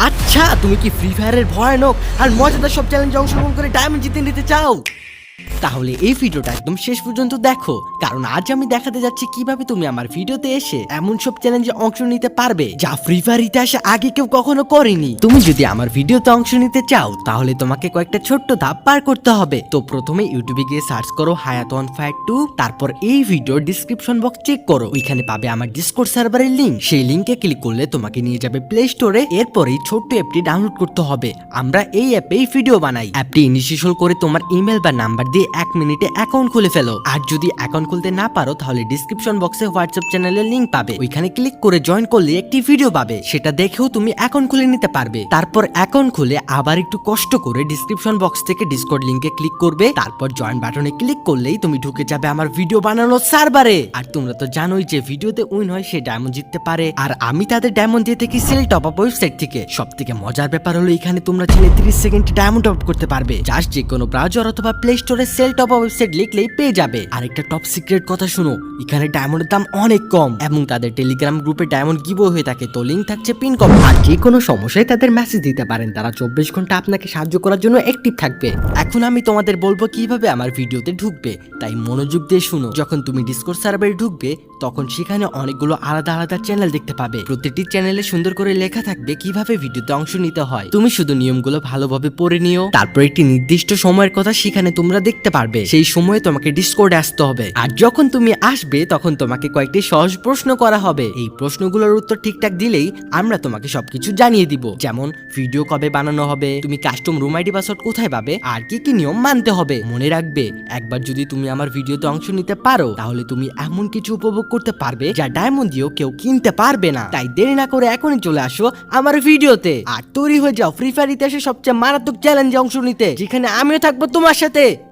আচ্ছা তুমি কি ফ্রি ফায়ারের ভয়ানক আর মজাদার সব চ্যালেঞ্জে অংশগ্রহণ করে ডায়মন্ড জিতে নিতে চাও? তাহলে এই ভিডিওটা একদম শেষ পর্যন্ত দেখো, কারণ আজ আমি দেখাতে যাচ্ছি কীভাবে তুমি আমার ভিডিওতে এসে এমন সব চ্যালেঞ্জে অংশ নিতে পারবে যা ফ্রি ফায়ার ইতিহাসে আগে কেউ কখনো করেনি। তুমি যদি আমার ভিডিওতে অংশ নিতে চাও, তাহলে তোমাকে কয়েকটা ছোট্ট ধাপ পার করতে হবে। তো প্রথমে ইউটিউবে গিয়ে সার্চ করো হায়াত ওয়ান ফাইভ টু তারপর এই ভিডিওর ডিসক্রিপশন বক্স চেক করো। ওইখানে পাবে আমার ডিসকোড সার্ভারের লিঙ্ক সেই লিঙ্কে ক্লিক করলে তোমাকে নিয়ে যাবে প্লে স্টোরে এরপরেই ছোট্ট অ্যাপটি ডাউনলোড করতে হবে। আমরা এই অ্যাপেই ভিডিও বানাই। অ্যাপটি ইনিশিয়াল করে তোমার ইমেল বা নাম্বার দিয়ে এক মিনিটে অ্যাকাউন্ট খুলে ফেলো। আর যদি অ্যাকাউন্ট খুলতে না পারো, তাহলে ডিসক্রিপশন বক্সে হোয়াটসঅ্যাপ চ্যানেলের লিংক পাবে। ওইখানে ক্লিক করে জয়েন করলে একটি ভিডিও পাবে। সেটা দেখেও তুমি অ্যাকাউন্ট খুলে নিতে পারবে। তারপর অ্যাকাউন্ট খুলে আবার একটু কষ্ট করে ডিসক্রিপশন বক্স থেকে ডিসকর্ড লিংকে ক্লিক করবে। তারপর জয়েন বাটনে ক্লিক করলেই তুমি ঢুকে যাবে আমার ভিডিও বানানোর সার্ভারে আর তোমরা তো জানোই যে ভিডিওতে উইন হয় সে ডায়মন্ড জিততে পারে। আর আমি তাদের ডায়মন্ড দিয়ে থাকি সেল টপ আপ ওয়েবসাইট থেকে। সব থেকে মজার ব্যাপার হলো এখানে তোমরা চাইলে 30 সেকেন্ড ডায়মন্ড টপ করতে পারবে। জাস্ট যে কোনো ব্রাউজার অথবা প্লে স্টোরে সেল টপ ওয়েবসাইট লিখলেই পেয়ে যাবে। আর একটা টপ সিক্রেট কথা শুনো, এখানে ডায়মন্ডের দাম অনেক কম এবং তাদের টেলিগ্রাম গ্রুপে ডায়মন্ড গিভও হয়ে থাকে, তো লিঙ্ক থাকছে পিন কম আর যে কোনো সমস্যায় তাদের মেসেজ দিতে পারেন, তারা চব্বিশ ঘণ্টা আপনাকে সাহায্য করার জন্য অ্যাক্টিভ থাকবে। এখন আমি তোমাদের বলব কীভাবে আমার ভিডিওতে ঢুকবে, তাই মনোযোগ দিয়ে শুনো। যখন তুমি ডিসকোড সার্ভারে ঢুকবে, তখন সেখানে অনেকগুলো আলাদা আলাদা চ্যানেল দেখতে পাবে। প্রতিটি চ্যানেলে সুন্দর করে লেখা থাকবে কীভাবে ভিডিওতে অংশ নিতে হয়। তুমি শুধু নিয়মগুলো ভালোভাবে পড়ে নিও। তারপর একটি নির্দিষ্ট সময়ের কথা সেখানে তোমরা দেখতে পারবে। সেই সময়ে তোমাকে ডিসকোডে আসতে হবে। আর যখন তুমি আসবে, তখন তোমাকে কয়েকটি সহজ প্রশ্ন করা হবে। এই প্রশ্নগুলোর উত্তর ঠিকঠাক দিলেই আমরা তোমাকে সবকিছু জানিয়ে দিব। যেমন, ভিডিও কবে বানানো হবে, তুমি কাস্টম রুম আইডি পাসওয়ার্ড কোথায় পাবে, আর কি কি নিয়ম মানতে হবে। মনে রাখবে, একবার যদি তুমি আমার ভিডিওতে অংশ নিতে পারো, তাহলে তুমি এমন কিছু উপভোগ করতে পারবে, যা ডায়মন্ড দিয়েও কেউ কিনতে পারবে না। তাই দেরি না করে এখনই চলে আসো আমার ভিডিওতে। আর তৈরি হয়ে যাও ফ্রি ফায়ার ইতিহাসে সবচেয়ে মারাত্মক চ্যালেঞ্জে অংশ নিতে, যেখানে আমিও থাকব তোমার সাথে।